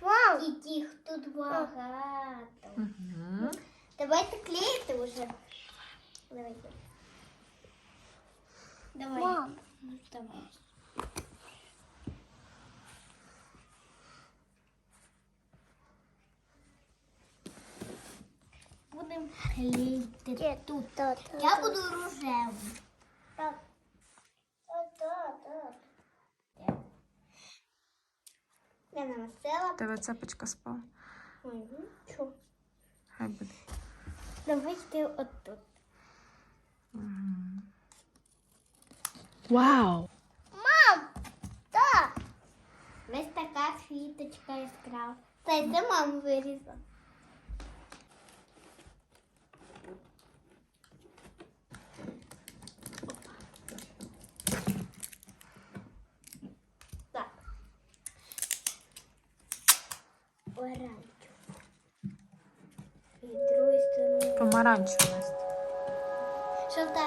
Вау! І їх тут багато. Угу. Давайте клеїти вже. Давайте. Давай. Мам. Давай. Ну, Клеїти тут. Та, Я буду рожевим. Так. Та, та, та. Я намастила. Тебе цепочка спала. Угу. Чо? Хай буде. Давайте отут. Вау! Мам! Так! Ось така квіточка яскрава. Та й це мама вирізала. Оранжево. І другої сторони. Помаранчева Настя. Жовта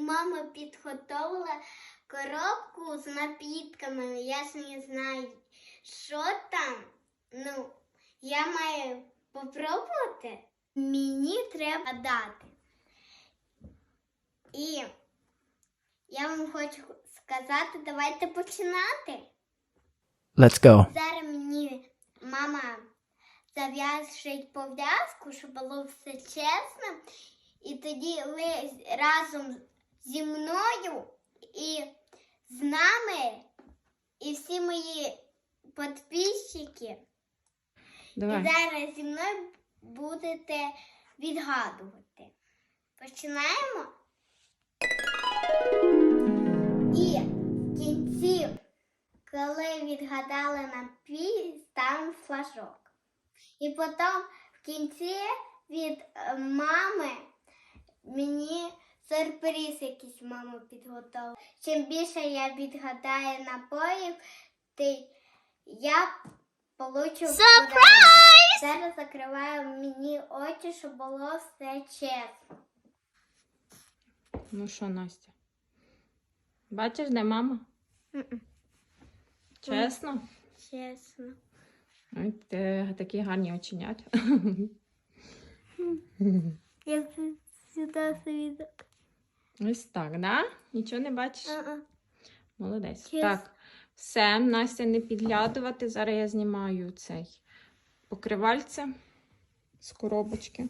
мама підготувала коробку з напітками. Я ж не знаю, що там. Ну, я маю попробувати. Мені треба дати. І я вам хочу сказати, давайте починати. Let's go. Зараз мені мама зав'яжить пов'язку, щоб було все чесно. І тоді ви разом зі мною і з нами, і всі мої підписчики. І зараз зі мною будете відгадувати. Починаємо. І в кінці, коли відгадали напій, ставимо флажок. І потім в кінці від е, мами мені сюрприз якийсь мама підготувала. Чим більше я відгадаю напоїв, тим я получу подарунок. Зараз закриваю мені очі, щоб було все чесно. Ну що, Настя? Бачиш, де мама? Чесно? Чесно. Ой, ти такі гарні оченят. Я сюди собі. Ось так, да? Нічого не бачиш? А-а. Молодець. Чесно. Так, все, Настя, не підглядувати. Зараз я знімаю цей покривальце з коробочки.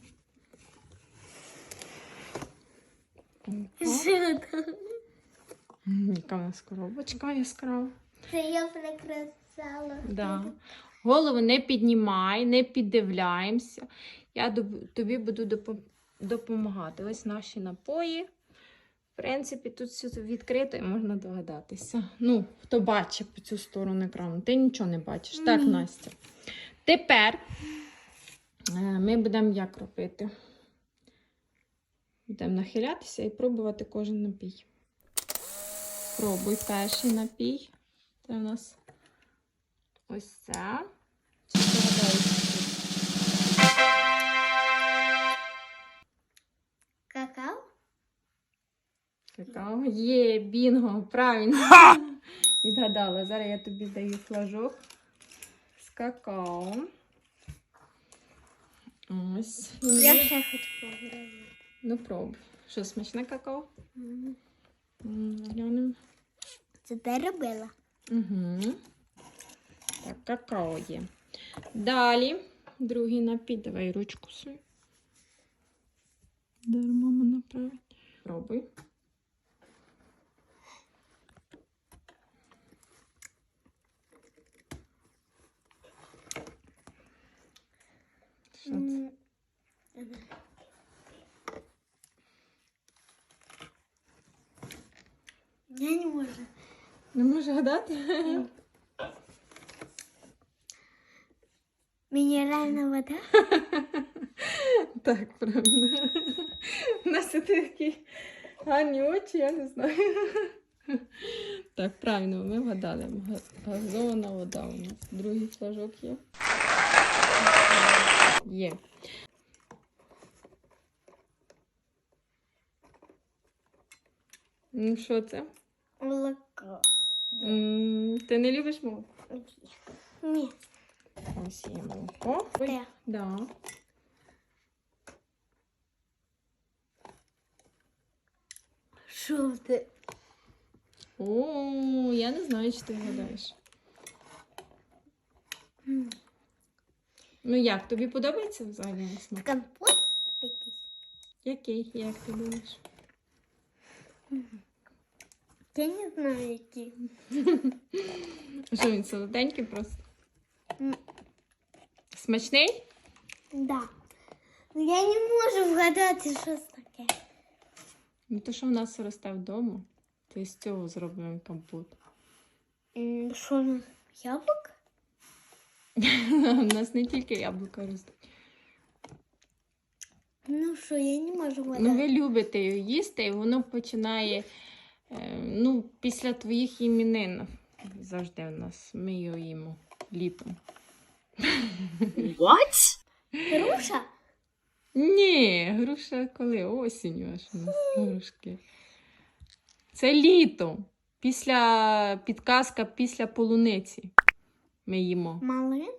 Яка в нас коробочка яскрава. Це я прикрасала. Да. Голову не піднімай, не піддивляємося. Я тобі буду допомагати. Ось наші напої. В принципі, тут все відкрито і можна догадатися. Ну, хто бачить по цю сторону екрану, ти нічого не бачиш. Так, Настя. Тепер е, ми будемо як робити? Будемо нахилятися і пробувати кожен напій. Пробуй перший напій. Це у нас ось це. Чи Какао. Є, бінго, правильно. Відгадала. Зараз я тобі даю флажок з какао. Ось. Я ще хочу пограти. Ну, пробуй. Що, смачне какао? М, Глянемо. Це ти робила? Угу. Так, какао є. Далі. Другий напій. Давай ручку свою. Дай мама направить. Пробуй. Що це? Я не можу. Не можу гадати? Мінеральна вода? Так, правильно. У нас це такі гарні очі, я не знаю. Так, правильно, ми вгадали. Газована вода у нас. Другий флажок є. Є. Ну, що це? Молоко. М, Ти не любиш молоко? Ні. Ось є молоко. Ой, Да. Що ти? О, я не знаю, чи ти вгадаєш. Ну як, тобі подобається взагалі на смак? Компот якийсь? Який, як ти думаєш? Я не знаю, який. Що він солоденький просто? Смачний? Да. Ну, Я не можу вгадати, що це таке. Ну то, що в нас росте вдома, то з цього зробимо компот. М, Що яблук? У нас не тільки яблука ростуть. Ну що, я не можу Ну, ви любите його їсти, і воно починає е, ну, після твоїх іменин. Завжди у нас ми його їмо літом. Груша? Ні, груша коли? Осінню аж у нас грушки. Це літо. Після підказка після полуниці ми їмо. Малин?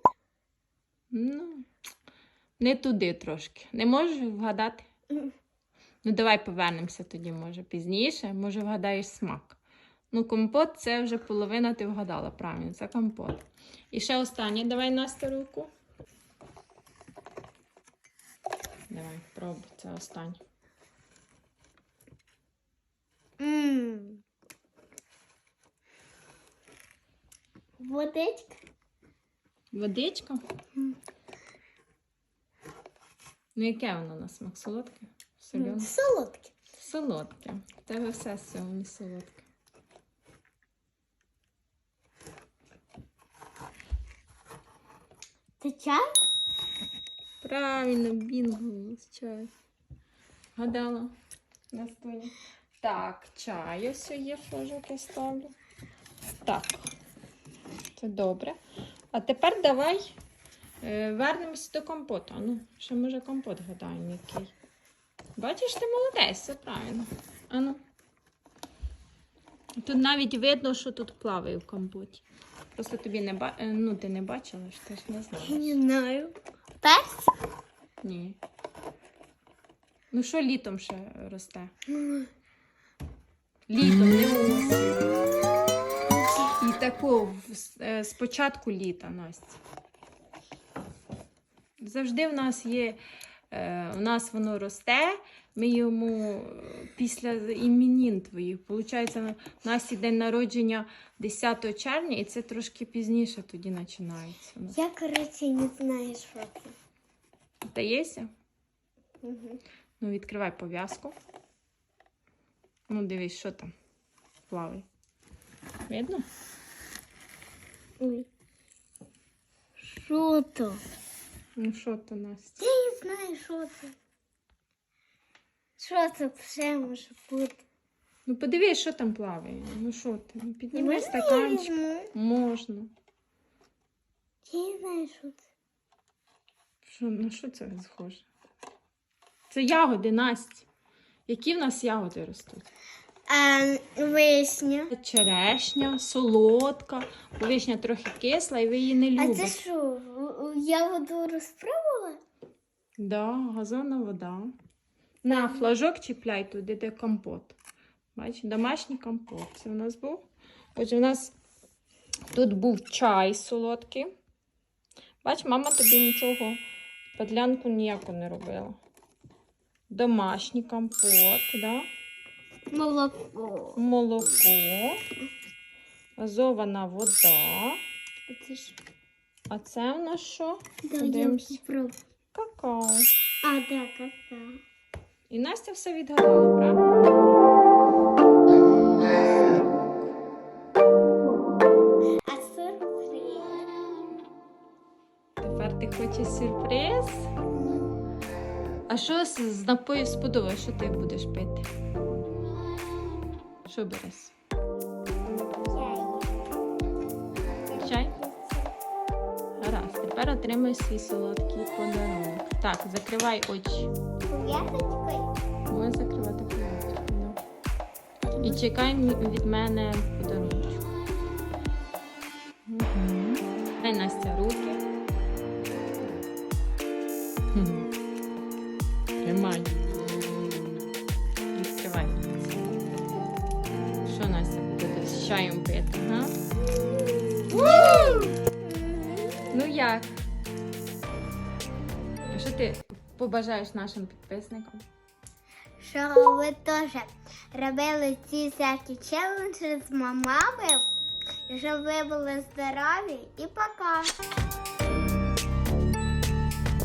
Ну, не туди трошки. Не можеш вгадати? Ну, давай повернемося тоді, може, пізніше. Може, вгадаєш смак. Ну, компот це вже половина ти вгадала, правильно, це компот. І ще останнє, давай Настя руку. Давай, пробуй, це останнє. М. Водичка? Водичка? Ну, яке воно на смак? Солодке? Солене? Солодке. Солодке. В тебе все сьогодні солодке. Це чай? Правильно, бінго з чаю. Гадала. Настуня. Так, чай ось є, флажок я ставлю. Так. Це добре. А тепер давай е, вернемося до компоту. Ну, ще може компот гадаємо який. Бачиш, ти молодець, все правильно. Ану. Тут навіть видно, що тут плаває в компоті. Просто тобі не ба... е, ну, ти не бачила, що ти ж не знаєш. Не знаю. Персик? Ні. Ну що літом ще росте? Літом, не осінь. І з- е, початку літа, Настя. Завжди в нас є, е, у нас воно росте, ми йому е, після іменін твоїх. Получається, у нас і день народження 10 червня, і це трошки пізніше тоді починається. Я, коротше, не знаю, що це. Здається? Угу. Ну, відкривай пов'язку. Ну, дивись, що там плаває. Видно? Ой. Що то? Ну, що то Настя? Я не знаю, що це. Що це все може бути? Ну, подивись, що там плаває. Ну, що ти? Ну, підніми Можна я стаканчик. візьму? Можна. Я не знаю, що це. Що, на що це схоже? Це ягоди, Настя. Які в нас ягоди ростуть? Ем, вишня. Черешня, солодка, бо вишня трохи кисла, і ви її не любите. А це що? Я воду розпробувала? Да, газовна вода. На флажок чіпляй туди, де компот. Бачиш, домашній компот. Це у нас був. Отже, у нас тут був чай солодкий. Бач, мама тобі нічого, подлянку ніяку не робила. Домашній компот, да? Молоко. молоко, газована вода. Це ж А це в нас що? да, Подивимось. Какао. А, так, кака. І Настя все відгадала, правда? Сюрприз. Тепер ти хочеш сюрприз? А що з, з напоїв сподобалось, що ти будеш пити? Що береш? Чай? Гаразд, тепер отримай свій солодкий подарунок. Так, закривай очі. Пов'язочкою? Можеш закривати повністю. І чекай від мене подарунок. Настя буде з чаєм пити, га? Ну як? Що ти побажаєш нашим підписникам? Що ви теж робили ці всякі челенджі з мамами, щоб ви були здорові і пока.